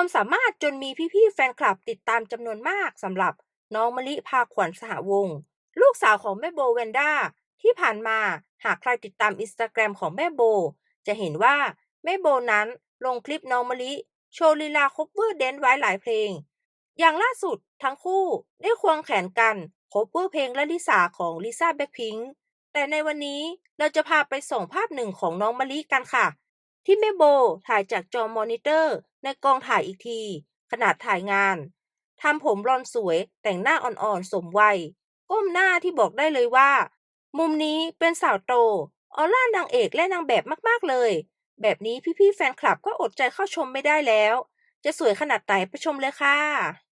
ความสามารถจนมีพี่ๆแฟนคลับติดตามจำนวนมากสำหรับน้องมะลิพาขวัญสหวงศ์ลูกสาวของแม่โบแวนด้าที่ผ่านมาหากใครติดตามอินสตาแกรมของแม่โบ จะเห็นว่าแม่โบนั้นลงคลิปน้องมะลิ โชว์ลีลาคบเวอร์แดนไว้หลายเพลง อย่างล่าสุดทั้งคู่ได้ควงแขนกันคบเวอร์เพลงละลิสาของลิซ่าแบ็คพิงค์แต่ในวันนี้เราจะพาไปส่งภาพหนึ่งของน้องมะลิกันค่ะ ที่แม่โบถ่ายจากจอมอนิเตอร์ ในกองถ่ายอีกที ขนาดถ่ายงานทำผมรอนสวยแต่งหน้าอ่อนๆ สมวัย ก้มหน้าที่บอกได้เลยว่า มุมนี้เป็นสาวโตออร่านางเอกและนางแบบมากๆเลย แบบนี้พี่ๆแฟนคลับก็อดใจเข้าชมไม่ได้แล้ว จะสวยขนาดไหนไปชมเลยค่ะ